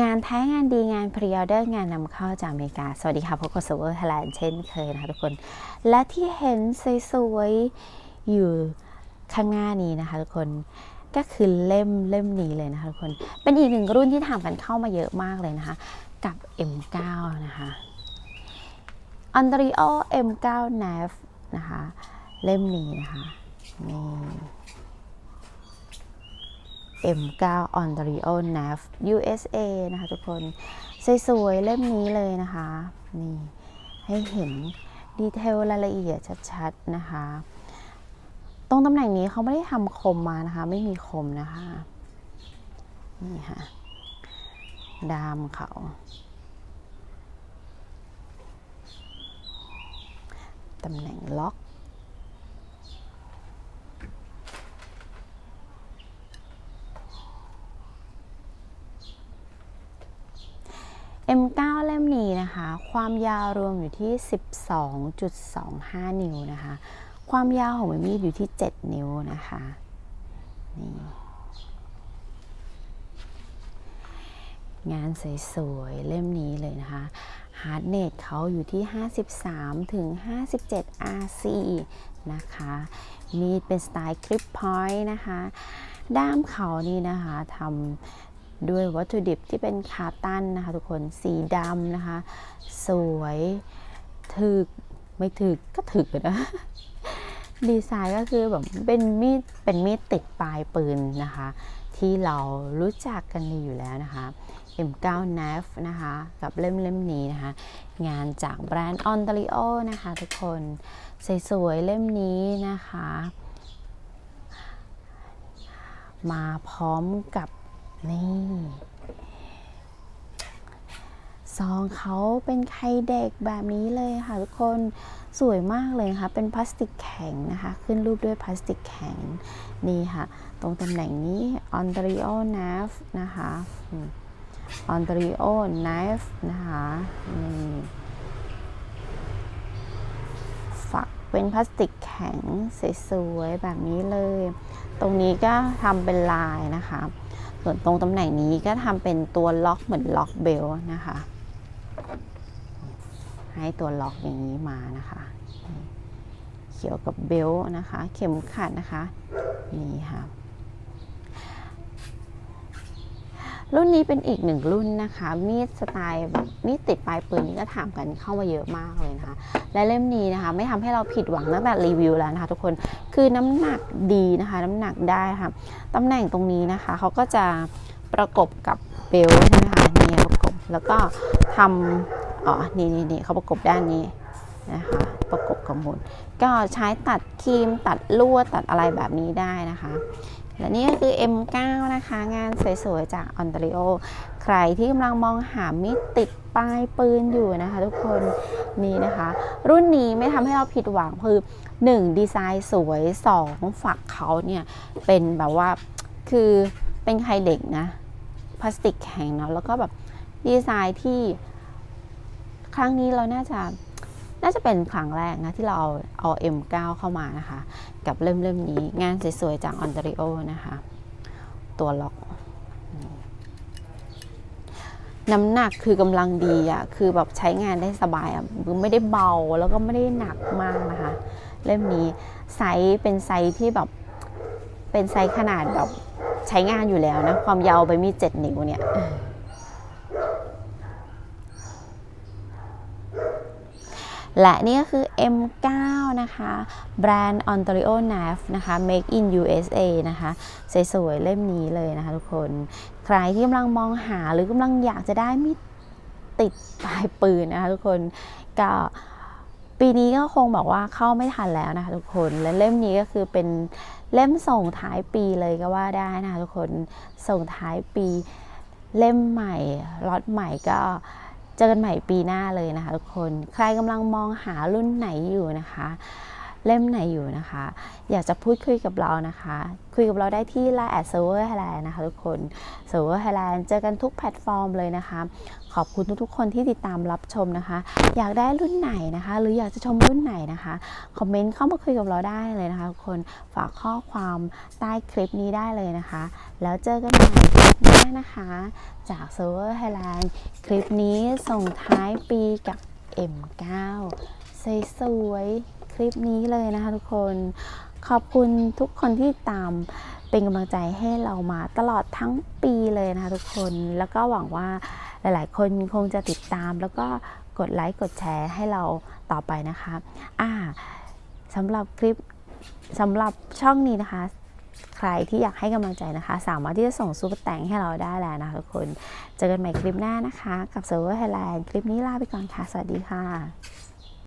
งานแท้งานดีงานพรีออเดอร์งานนำเข้าจากอเมริกา สวัสดีค่ะพบกับ s u เ e r Thailand เช่นเคยนะคะทุกคน และที่เห็นสวยๆ อยู่ข้างหน้านี้นะคะทุกคนก็คือเล่มเล่มนี้เลยนะคะทุกคน เป็นอีกหนึ่งรุ่นที่ทำกันเข้ามาเยอะมากเลยนะคะ กับ M9 นะคะ Ontario M9 NAV นะคะ เล่มนี้นะคะนี่ M9 Ontario NAV USA นะคะทุกคน สวยๆ เล่มนี้เลยนะคะ นี่ ให้เห็นดีเทลรายละเอียดชัดๆ นะคะ ตรงตำแหน่งนี้เขาไม่ได้ทำคมมานะคะ ไม่มีคมนะคะ นี่ค่ะ ดามเขาตำแหน่งล็อก M9 เล่ม นะคะความยาวรวมอยู่ที่ 12.25 นิ้วนะคะ ความยาวของมีดอยู่ที่ 7 นิ้วนะคะนี่งานสวยๆเล่มนี้เลยนะคะฮาร์ดเนตเขาอยู่ที่ 53ถึง57 RC นะคะมีดเป็นสไตล์คลิปพอยต์นะคะ ด้ามเขานี่นะคะทำ ด้วยวัตถุดิบที่เป็นคาร์ตันนะคะ ทุกคนสีดำนะคะ สวยถึกไม่ถึกก็ถึกอนะดีไซน์ก็คือแบบเป็นมีดเป็นมีดติดปลายปืนนะคะ ที่เรารู้จักกันดีอยู่แล้วนะคะ M9 NAV นะคะ กับเล่มเล่มนี้นะคะ งานจากแบรนด์ Ontario นะคะ ทุกคนสวยๆเล่มนี้นะคะ มาพร้อมกับ นี่ ซองเขาเป็นไข่เด็กแบบนี้เลยค่ะทุกคนสวยมากเลยนะคะเป็นพลาสติกแข็งนะคะ ขึ้นรูปด้วยพลาสติกแข็ง นี่ค่ะ ตรงตำแหน่งนี้ Ontario NAV นะคะอืม Ontario Knife นะคะนี่ฝักเป็นพลาสติกแข็งสวยๆแบบนี้เลย ตรงนี้ก็ทำเป็นลายนะคะ ส่วนตรงตำแหน่งนี้ก็ทำเป็นตัวล็อกเหมือนล็อกเบลนะคะ ให้ตัวล็อกอย่างนี้มานะคะ เกี่ยวกับเบลนะคะ เข็มขัดนะคะ นี่ค่ะ รุ่นนี้เป็นอีกหนึ่งรุ่นนะคะ มีดสไตล์แบบมีดติดปลายปืนนี่ก็ถามกันเข้ามาเยอะมากเลยนะคะ และเล่มนี้นะคะ ไม่ทำให้เราผิดหวังตั้งแต่รีวิวแล้วนะคะ ทุกคนคือน้ำหนักดีนะคะ น้ำหนักได้ค่ะตำแหน่งตรงนี้นะคะเขาก็จะประกบกับเบลใช่ไหมคะนี่ประกบแล้วก็ทำอ๋อนี่นี่นี่เขาประกบด้านนี้นะคะประกบกับมุนก็ใช้ตัดครีมตัดลวดตัดอะไรแบบนี้ได้นะคะ และนี่ก็คือ M9 นะคะ งานสวยๆ จาก Ontario ใครที่กำลังมองหามิดติดปลายปืนอยู่นะคะทุกคนนี่นะคะ รุ่นนี้ไม่ทำให้เราผิดหวังคือ 1 ดีไซน์สวย 2 ฝักเขาเนี่ย เป็นแบบว่าคือเป็นไคเด็กนะพลาสติกแข็งเนาะแล้วก็แบบดีไซน์ที่ครั้งนี้เราน่าจะ น่าจะเป็นครั้งแรกนะที่เราเอาเอา M9 เข้ามานะคะ กับเล่มเล่มนี้งานสวยๆจาก Ontario นะคะ ตัวล็อกน้ำหนักคือกำลังดีอะ่ะคือแบบใช้งานได้สบายอะ่ะไม่ได้เบาแล้วก็ไม่ได้หนักมากนะคะ เล่มนี้ไซส์เป็นไซส์ที่แบบเป็นไซส์ขนาดแบบใช้งานอยู่แล้วนะ ความยาวใบมีดเจ็ดนิ้วเนี่ย และนี่ก็คือ M9 นะคะ แบรนด์ Ontario NAV นะคะ Make in USA นะคะ สวยๆ เล่มนี้เลยนะคะทุกคน ใครที่กำลังมองหาหรือกำลังอยากจะได้มีดติดปลายปืนนะคะทุกคนก็ปีนี้ก็คงบอกว่าเข้าไม่ทันแล้วนะคะทุกคน และเล่มนี้ก็คือเป็นเล่มส่งท้ายปีเลยก็ว่าได้นะคะทุกคน ส่งท้ายปีเล่มใหม่ล็อตใหม่ก็ เจอกันใหม่ปีหน้าเลยนะคะทุกคน ใครกำลังมองหารุ่นไหนอยู่นะคะ เล่มไหนอยู่นะคะ อยากจะพูดคุยกับเรานะคะ คุยกับเราได้ที่ Line แอดเซิร์ฟเวอร์ไทยแลนด์นะคะทุกคนเซิร์ฟเวอร์ไทยแลนด์เจอกันทุกแพลตฟอร์มเลยนะคะ ขอบคุณทุกๆคนที่ติดตามรับชมนะคะ อยากได้รุ่นไหนนะคะ หรืออยากจะชมรุ่นไหนนะคะคอมเมนต์เข้ามาคุยกับเราได้เลยนะคะทุกคนฝากข้อความใต้คลิปนี้ได้เลยนะคะ แล้วเจอกันใหม่คลิปหน้านะคะ จากเซิร์ฟเวอร์ไทยแลนด์คลิปนี้ส่งท้ายปีกับ M9 สวยๆ คลิปนี้เลยนะคะทุกคนขอบคุณทุกคนที่ตามเป็นกำลังใจให้เรามาตลอดทั้งปีเลยนะคะทุกคนแล้วก็หวังว่าหลาย ๆ คนคงจะติดตาม แล้วก็กดไลค์กดแชร์ให้เราต่อไปนะคะอ่าสำหรับคลิปสำหรับช่องนี้นะคะ ใครที่อยากให้กำลังใจนะคะ สามารถที่จะส่งซูเปอร์แตงให้เราได้แล้วนะคะทุกคน เจอกันใหม่คลิปหน้านะคะ กับเซิร์เวอร์ไทยแลนด์คลิปนี้ลาไปก่อนค่ะ สวัสดีค่ะ